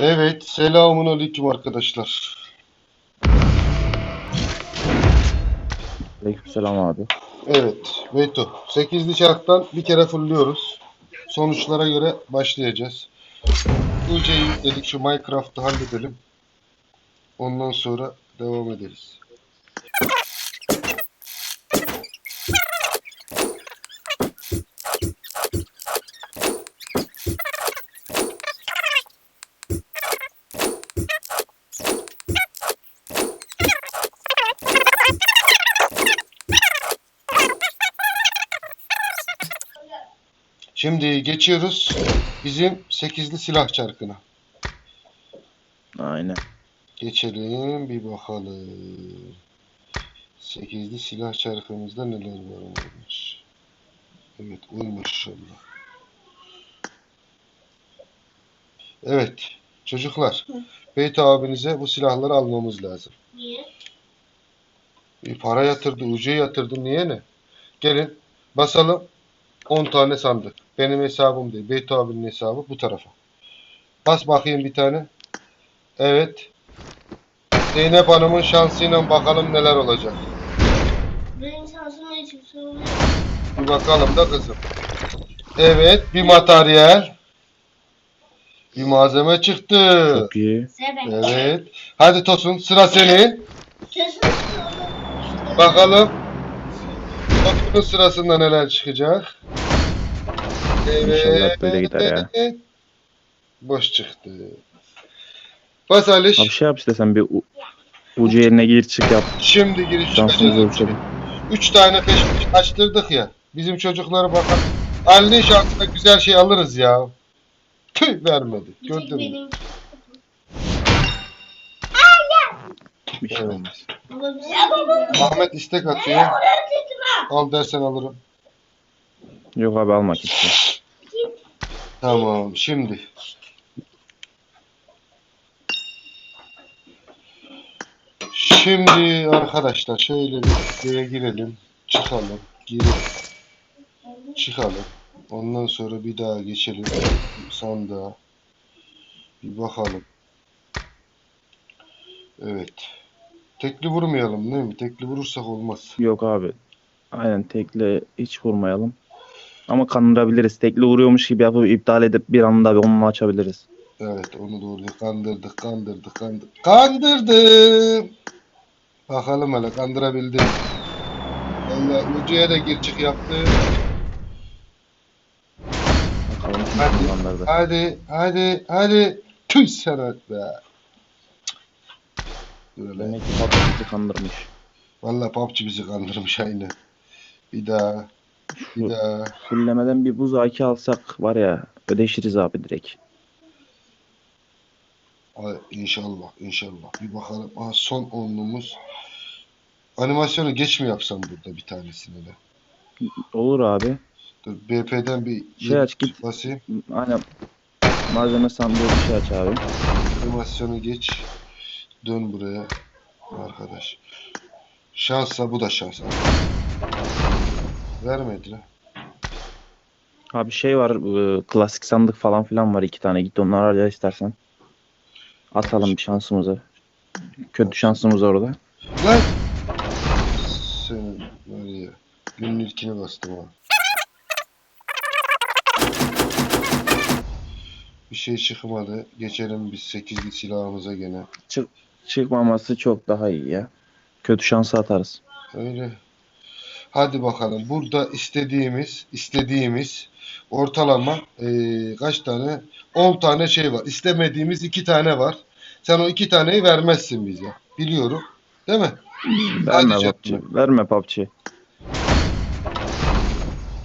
Evet, selamun aleyküm arkadaşlar. Aleykümselam abi. Evet, Beyto. 8'li çarktan bir kere fulluyoruz. Sonuçlara göre başlayacağız. UC'yi dedik şu Minecraft'ı halledelim. Ondan sonra devam ederiz. Şimdi geçiyoruz bizim 8'li silah çarkına. Aynen. Geçelim bir bakalım. 8'li silah çarkımızda neler varmış. Evet uymuş inşallah. Evet çocuklar. Beyt abinize bu silahları almamız lazım. Niye? Bir para yatırdı, ucu yatırdı. Niye ne? Gelin basalım. 10 tane sandık. Benim hesabım değil. Beyt abinin hesabı bu tarafa. Bas bakayım bir tane. Evet. Zeynep Hanım'ın şansıyla bakalım neler olacak. Benim şansım ne çıksa oluyor. Bir bakalım da kızım. Evet, bir materyal. Bir malzeme çıktı. Çok iyi. Evet. Hadi Tosun, sıra senin. Bakalım. Tosun'un sırasında neler çıkacak. Evet. İnşallah böyle gider ya. Boş çıktı. Bas Aliş. Abi şey yap istesen bir u- ucu yerine gir çık yap. Şimdi giriş çıkacağız. ölçelim. Üç tane peş peşe açtırdık ya. Bizim çocuklara bakın. Ali'nin şansına güzel şey alırız ya. Tüh vermedi. Gördün mü? Bir şey olmaz. Şey. Ahmet istek atıyor. Al dersen alırım. Yok abi almak istiyorum. Tamam şimdi. Şimdi arkadaşlar şöyle bir şuraya girelim. Çıkalım. Girelim. Çıkalım. Ondan sonra bir daha geçelim sandığa. Bir bakalım. Evet. Tekli vurmayalım değil mi? Tekli vurursak olmaz. Yok abi. Aynen tekle hiç vurmayalım. Ama kandırabiliriz. Tekli vuruyormuş gibi yapıp iptal edip bir anda bir onunla açabiliriz. Evet onu doğru kandırdık kandırdık kandırdık. Kandırdım. Bakalım hele kandırabildim. Valla ucuya da gir çık yaptı. Bakalım Hadi. kandırdı. Hadi hadi hadi. Tüy sanat be. Böyle. Demek ki PUBG bizi kandırmış. Valla PUBG bizi kandırmış aynı. Bir daha. Bir daha. fullemeden bir buz AK alsak var ya ödeşiriz abi direkt. Ay, inşallah inşallah. Bir bakalım. Aha, son onluğumuz. Animasyonu geç mi yapsam burada bir tanesini de? Olur abi. Dur BP'den bir Şey aç, git. basayım. Aynen malzeme sandığı bir şey aç abi. Animasyonu geç. Dön buraya. Arkadaş. Şansa bu da şans. Vermedi lan. Abi şey var e, klasik sandık falan filan var iki tane git onları ara istersen. Atalım bir şansımızı. Kötü şansımız orada. Lan! Senin var ya. Günün ilkini bastım ha. Bir şey çıkmadı. Geçelim biz 8'li silahımıza gene. Çıkmaması çok daha iyi ya. Kötü şansı atarız. Öyle. Hadi bakalım. Burada istediğimiz, istediğimiz ortalama eee, kaç tane? 10 tane şey var. İstemediğimiz 2 tane var. Sen o 2 taneyi vermezsin bize. Biliyorum. Değil mi? Verme. PUBG. Verme PUBG.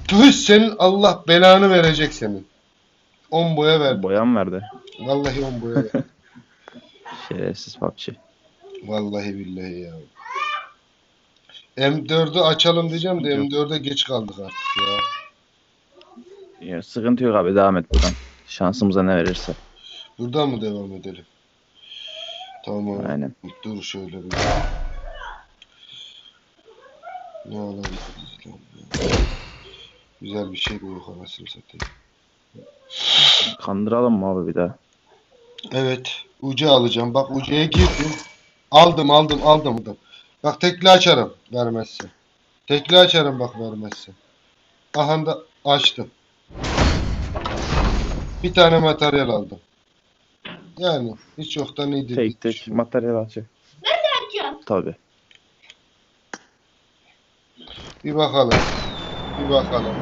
Tüh senin Allah belanı verecek senin. 10 boya ver. Boyan verdi. Vallahi 10 boya ver. Şerefsiz PUBG. Vallahi billahi ya. M4'ü açalım diyeceğim de Yok. M4'e geç kaldık artık ya. Ya, sıkıntı yok abi devam et buradan. Şansımıza ne verirse. Buradan mı devam edelim? Tamam. Aynen. Dur şöyle bir. Ne alalım? Güzel bir şey de yok anasını satayım. Kandıralım mı abi bir daha? Evet. Ucu alacağım. Bak ucuya girdim. Aldım aldım aldım aldım. Bak tekli açarım vermezse. Tekli açarım bak vermezse. Aha da açtım. Bir tane materyal aldım. Yani hiç yoktan iyidir. Tek tek materyal açık. Açacağım. Tabi. Bir bakalım. Bir bakalım.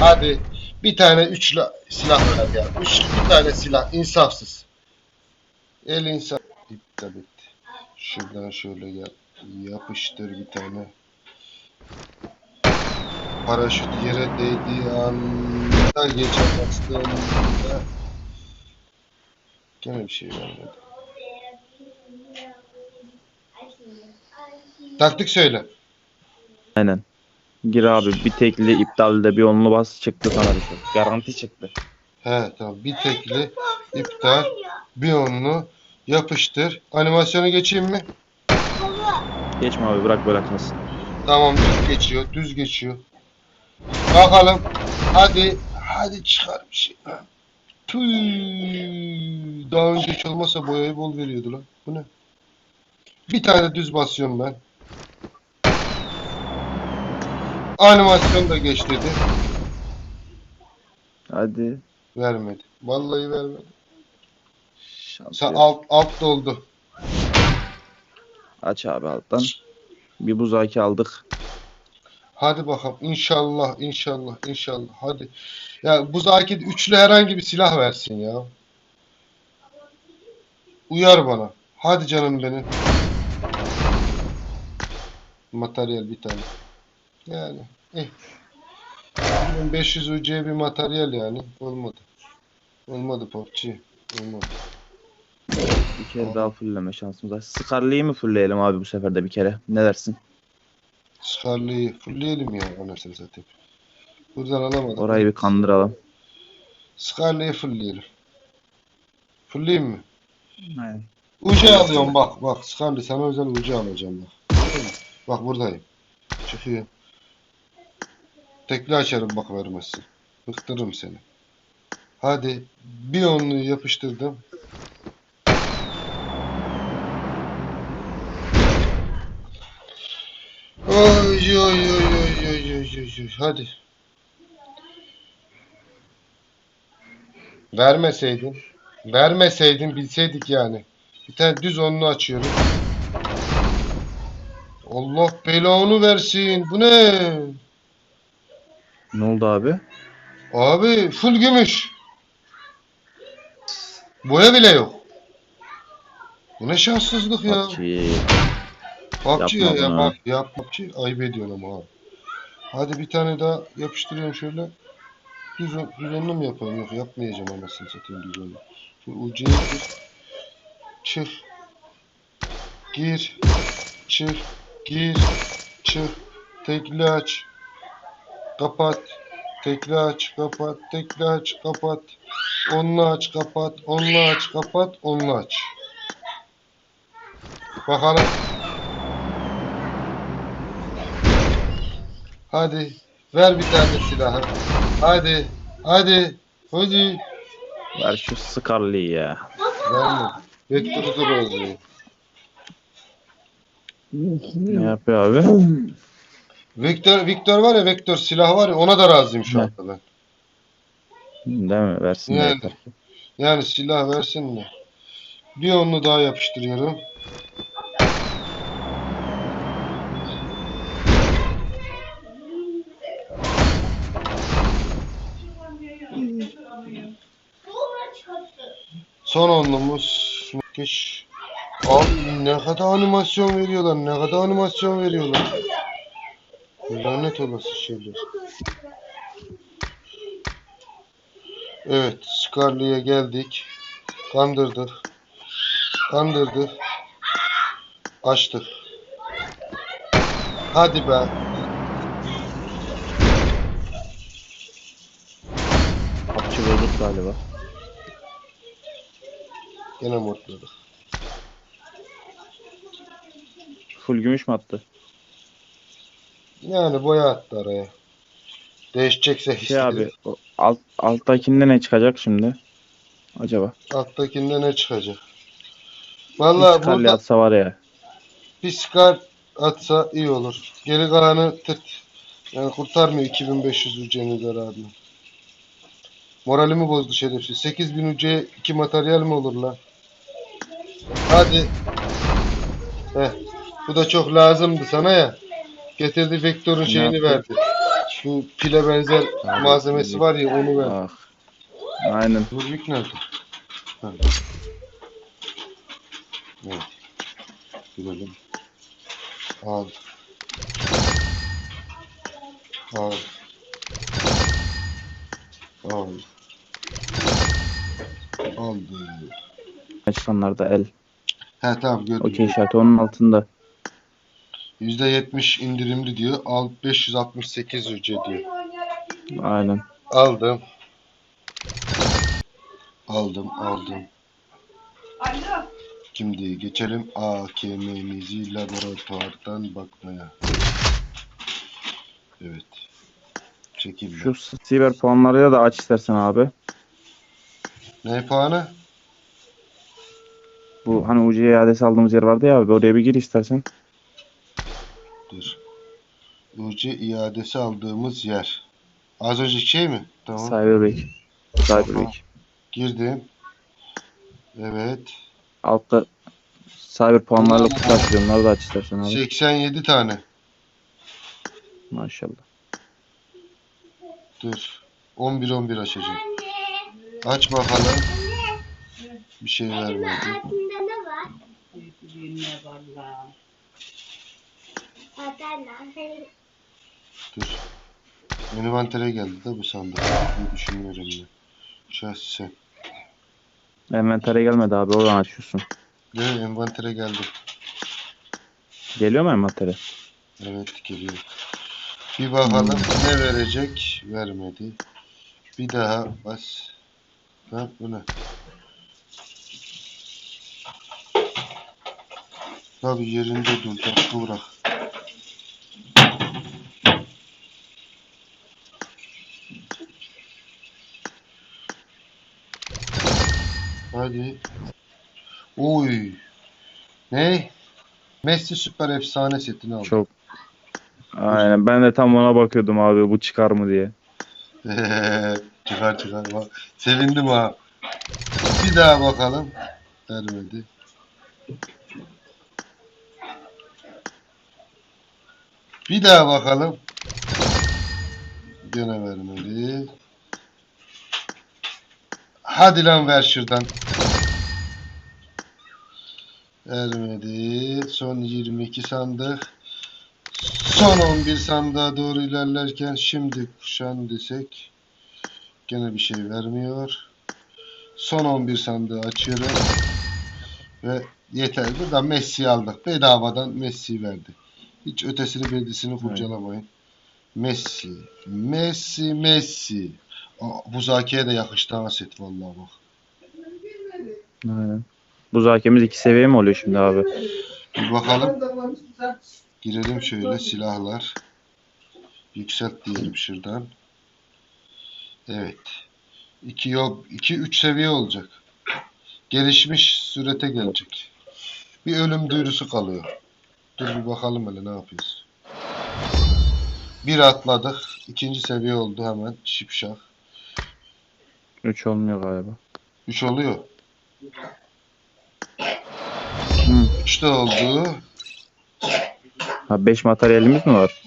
Hadi bir tane üçlü silah ver ya. Üçlü bir tane silah insafsız. El insaf. Etti. Şuradan şöyle gel. Yapıştır bir tane. Paraşüt yere değdiği anda geçe bastığında gene bir şey vermedi. Taktik söyle. Aynen. Gir abi bir tekli iptalde bir onlu bas çıktı sana bir şey. Garanti çıktı. He tamam. Bir tekli iptal. Bir onlu yapıştır. Animasyonu geçeyim mi? Geçme abi bırak bırakmasın. Tamam düz geçiyor. Düz geçiyor. Bakalım. Hadi. Hadi çıkar bir şey. Tüy. Daha önce hiç olmasa boyayı bol veriyordu lan. Bu ne? Bir tane düz basıyorum ben. Animasyon da geç dedi. Hadi. Vermedi. Vallahi vermedi. Şans Sen yok. alt, alt doldu. Aç abi alttan. Bir buzaki aldık. Hadi bakalım. İnşallah, inşallah, inşallah. Hadi. Ya bu Zaki de üçlü herhangi bir silah versin ya. Uyar bana. Hadi canım benim. Materyal bir tane. Yani. Eh. 500 UC bir materyal yani. Olmadı. Olmadı PUBG. Olmadı. Bir kere daha fullleme şansımız var. Scarlet'i mi fullleyelim abi bu sefer de bir kere? Ne dersin? Scarlet'i fullleyelim ya anasını satayım. Buradan alamadım. Orayı bir kandıralım. Scarlet'i fullleyelim. Fullleyeyim mi? Aynen. Ucu alıyorum bak bak Scarlet sana özel ucu alacağım bak. Bak buradayım. Çıkıyor. Tekli açarım bak vermezsin. Bıktırırım seni. Hadi bir onluyu yapıştırdım. Oy oy oy oy oy oy oy oy hadi. Vermeseydin. Vermeseydin bilseydik yani. Bir tane düz onlu açıyorum. Allah belanı versin. Bu ne? Ne oldu abi? Abi full gümüş. Boya bile yok. Bu ne şanssızlık ya. PUBG. PUBG ya, ya yap PUBG ayıp ediyorsun ama abi. Hadi bir tane daha yapıştırıyorum şöyle. Düz, on- düz onlu mu yapayım? Yok yapmayacağım anasını satayım düz onlu. Şu ucuya gir. Çık. Gir. Çık. Gir. Çık. Tekli aç. Kapat. Tekli aç. Kapat. Tekli aç. Kapat. Onlu aç. Kapat. Onlu aç. Kapat. Onlu aç. Bakalım. Hadi. Ver bir tane silahı. Hadi. Hadi. Hadi. Ver şu Scarlet'i ya. Verme. Vektör hızı bozuyor. Ne yapıyor abi? Vektör, Vektör var ya Vektör silahı var ya ona da razıyım şu anda ben. Değil mi? Versin de Yani. yeter. Yani silah versin mi? Bir onlu daha yapıştırıyorum. Son onlumuz. Geç. Abi ne kadar animasyon veriyorlar. Ne kadar animasyon veriyorlar. Lanet olası şeyler. Evet. Scarlet'e geldik. Kandırdık. Kandırdık. Açtık. Hadi be. Bozuk galiba. Gene modladık. Full gümüş mü attı? Yani boya attı araya. Değişecekse Şey abi o alt, alttakinde ne çıkacak şimdi? acaba? Alttakinde ne çıkacak? Vallahi Iskalli burada atsa var ya. bir skar atsa iyi olur. Geri kalanı tırt. Yani kurtarmıyor 2500 ucenin zararını. Moralimi bozdu şerefsiz. 8000 uceye 2 materyal mi olur lan? Hadi. Heh. Bu da çok lazımdı sana ya. Getirdi Vektör'ün şeyini verdi. Bu pile benzer malzemesi var ya onu verdi. Ah. Aynen. Nurvik nerede? Ha. Evet. Girelim. Al. Al. Al. Aldı. Çıkanlar da el. He tamam gördüm. Okey işareti onun altında. %70 indirimli diyor. Al 568 ücret diyor. Aynen. Aldım. Aldım, aldım. Şimdi geçelim AKM'mizi laboratuvardan bakmaya. Evet. Çekildi. Şu siber puanları da aç istersen abi. Ne puanı? Bu hani UC iadesi aldığımız yer vardı ya abi oraya bir gir istersen. Dur. UC iadesi aldığımız yer. Az önceki şey mi? Tamam. Cyberbreak. Cyberbreak. Girdim. Evet. Altta cyber puanlarla kutu. Onları da aç istersen abi. 87 tane. Maşallah. Dur. 11 11 açacağım. Aç bakalım. Bir şey vermedi. Hayatında ne var? Ne valla. Dur. Envantere geldi de bu sandık. Ne düşünüyorum ben. Şahsen. Envantere gelmedi abi oradan açıyorsun. Ne envantere geldi. Geliyor mu envantere? Evet geliyor. Bir bakalım ne verecek. Vermedi. Bir daha bas. Lan bu ne? Tabi yerinde duracak. Bırak. Hadi. Oy. Ne? Messi süper efsane setini aldı. Çok. Aynen ben de tam ona bakıyordum abi bu çıkar mı diye. çıkar çıkar. Sevindim ha. Bir daha bakalım. Vermedi. Bir daha bakalım. Gene vermedi. Hadi lan ver şuradan. Vermedi. Son 22 sandık. Son 11 sandığa doğru ilerlerken şimdi kuşan desek gene bir şey vermiyor. Son 11 sandığı açıyorum. Ve yeter. Burada Messi aldık. Bedavadan Messi verdi. Hiç ötesini bedisini kurcalamayın. Messi. Messi. Messi. Aa, bu Zaki'ye de yakıştı ha set vallahi bak. Aynen. Bu zakemiz iki seviye mi oluyor şimdi abi? Bir bakalım. Girelim şöyle silahlar. Yükselt diyelim şuradan. Evet. 2 yok 2 3 seviye olacak. Gelişmiş surete gelecek. Bir ölüm duyurusu kalıyor. Dur bir bakalım hele ne yapıyoruz. Bir atladık. ikinci seviye oldu hemen. Şipşak. 3 olmuyor galiba. 3 oluyor. Hı. 3 de oldu. Ha 5 materyalimiz mi var?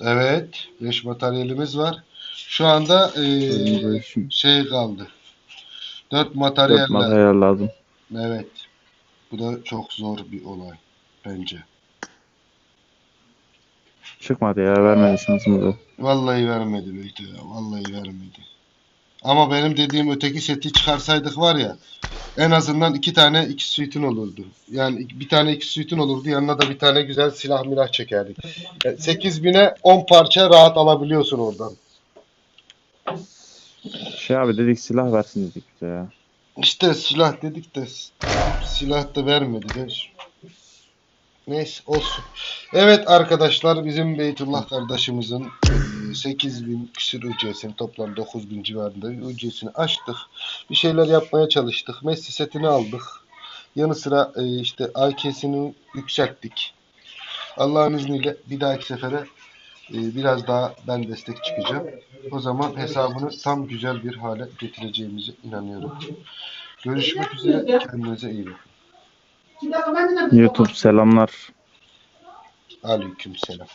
Evet. 5 materyalimiz var. Şu anda eee, şimdi şey kaldı. 4 4 materyaller. materyal lazım. Evet. Bu da çok zor bir olay bence. Çıkmadı ya vermedi şansımızı. Vallahi vermedi Beyto ya. Vallahi vermedi. Ama benim dediğim öteki seti çıkarsaydık var ya en azından iki tane iki suite'in olurdu. Yani bir tane iki suite'in olurdu. Yanına da bir tane güzel silah milah çekerdik. 8000'e 10 parça rahat alabiliyorsun oradan. Şey abi dedik silah versin dedik bize ya. İşte silah dedik de silah da vermediler. Neyse olsun. Evet arkadaşlar bizim Beytullah kardeşimizin eee, 8000 küsür UC'sini toplam 9000 civarında UC'sini açtık. Bir şeyler yapmaya çalıştık. Messi setini aldık. Yanı sıra işte AK'sini yükselttik. Allah'ın izniyle bir dahaki sefere biraz daha ben destek çıkacağım. O zaman hesabını tam güzel bir hale getireceğimize inanıyorum. Görüşmek üzere. Kendinize iyi bakın. YouTube selamlar. Aleyküm selam.